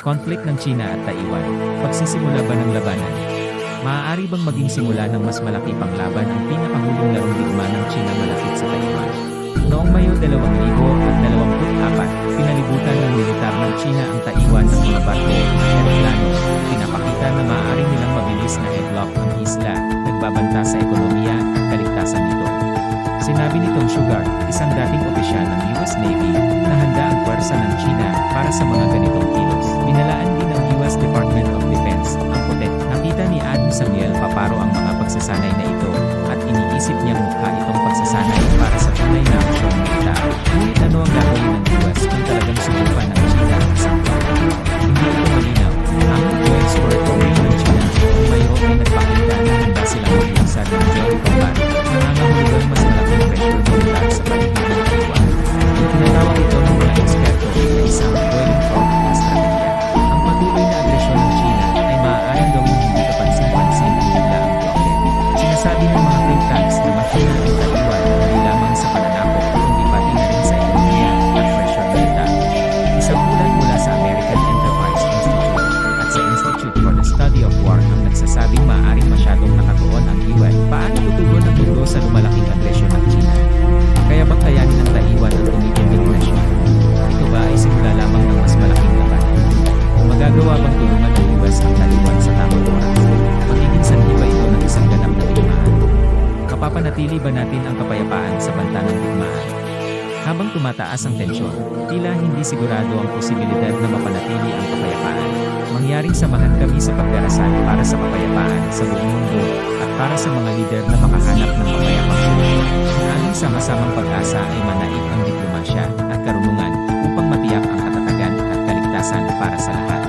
Conflict ng China at Taiwan. Pagsisimula ba ng labanan? Maaari bang maging simula ng mas malaki pang laban ang pinakahuling larong digma ng China malapit sa Taiwan? Noong Mayo 2024, pinalibutan ng militar ng China ang Taiwan ng mga barko at aeroplano. Pinapakita na maaari nilang mabilis na headlock ang isla, nagbabanta sa ekonomiya at kaligtasan nito. Sinabi nitong Sugar, isang dating opisyal ng US Navy, na handa ang pwersa ng China para sa mga ganitong Samuel Paparo ang mga pagsasanay na ito at iniisip niyang mukha itong US ang Taiwan sa tamang oras? Magiging sanhi ba ito ng isang ganap na digmaan? Kapapanatili ba natin ang kapayapaan sa banta ng digmaan? Habang tumataas ang tensyon, tila hindi sigurado ang posibilidad na mapanatili ang kapayapaan. Mangyaring samahan kami sa pagdarasal para sa kapayapaan sa buong mundo at para sa mga lider na makahanap ng mapayapang solusyon. Ang sama-samang pag-asa ay manaig ang diplomasya at karunungan upang matiyak ang katatagan at kaligtasan para sa lahat.